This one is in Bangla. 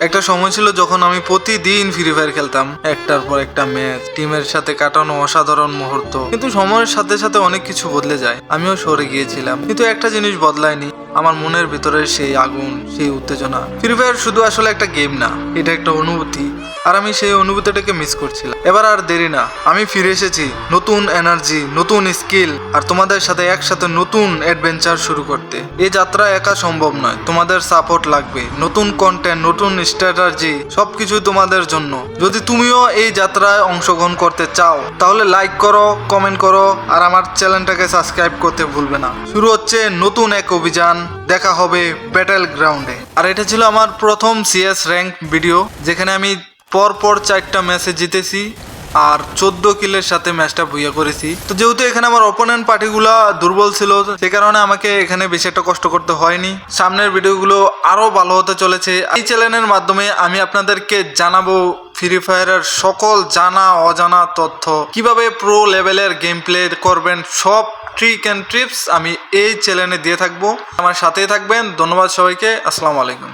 একটা সময় ছিল যখন আমি প্রতিদিন ফ্রি ফায়ার খেলতাম। একটার পর একটা ম্যাচ টিমের সাথে কাটানো অসাধারণ মুহূর্ত। কিন্তু সময়ের সাথে সাথে অনেক কিছু বদলে যায়। আমিও সরে গিয়েছিলাম। কিন্তু একটা জিনিস বদলায়নি। আমার মনের ভিতরে সেই আগুন, সেই উত্তেজনা। ফ্রি ফায়ার শুধু আসলে একটা গেম না, এটা একটা অনুভূতি। আর আমি সেই অনুভূতিটাকে মিস করছিলাম। এবার আর দেরি না, আমি ফিরে এসেছি নতুন এনার্জি নতুন স্কিল আর তোমাদের সাথে একসাথে নতুন অ্যাডভেঞ্চার শুরু করতে। এই যাত্রা একা সম্ভব নয়, তোমাদের সাপোর্ট লাগবে। নতুন কন্টেন্ট নতুন স্ট্র্যাটাজি সবকিছু তোমাদের জন্য। যদি তুমিও এই যাত্রায় অংশগ্রহণ করতে চাও, তাহলে লাইক করো কমেন্ট করো, আর আমার চ্যানেলটাকে সাবস্ক্রাইব করতে ভুলবে না। শুরু হচ্ছে নতুন এক অভিযান। দেখা হবে ব্যাটেল গ্রাউন্ডে আর এটা ছিল আমার প্রথম সিএস র্যাঙ্ক ভিডিও যেখানে আমি পর পর চারটা ম্যাচে জিতেছি আর চোদ্দ কিলের সাথে ম্যাচটা ভুইয়া করেছি। তো যেহেতু এখানে আমার অপোনেন্ট পার্টিগুলো দুর্বল ছিল, সে কারণে আমাকে এখানে বেশি একটা কষ্ট করতে হয়নি। সামনের ভিডিওগুলো আরও ভালো হতে চলেছে। এই চ্যানেলের মাধ্যমে আমি আপনাদেরকে জানাব ফ্রি ফায়ারের সকল জানা অজানা তথ্য। কীভাবে প্রো লেভেলের গেম প্লে করবেন, সব ট্রিক অ্যান্ড ট্রিপস আমি এই চ্যানেলে দিয়ে থাকব। আমার সাথেই থাকবেন। ধন্যবাদ সবাইকে। আসসালামু আলাইকুম।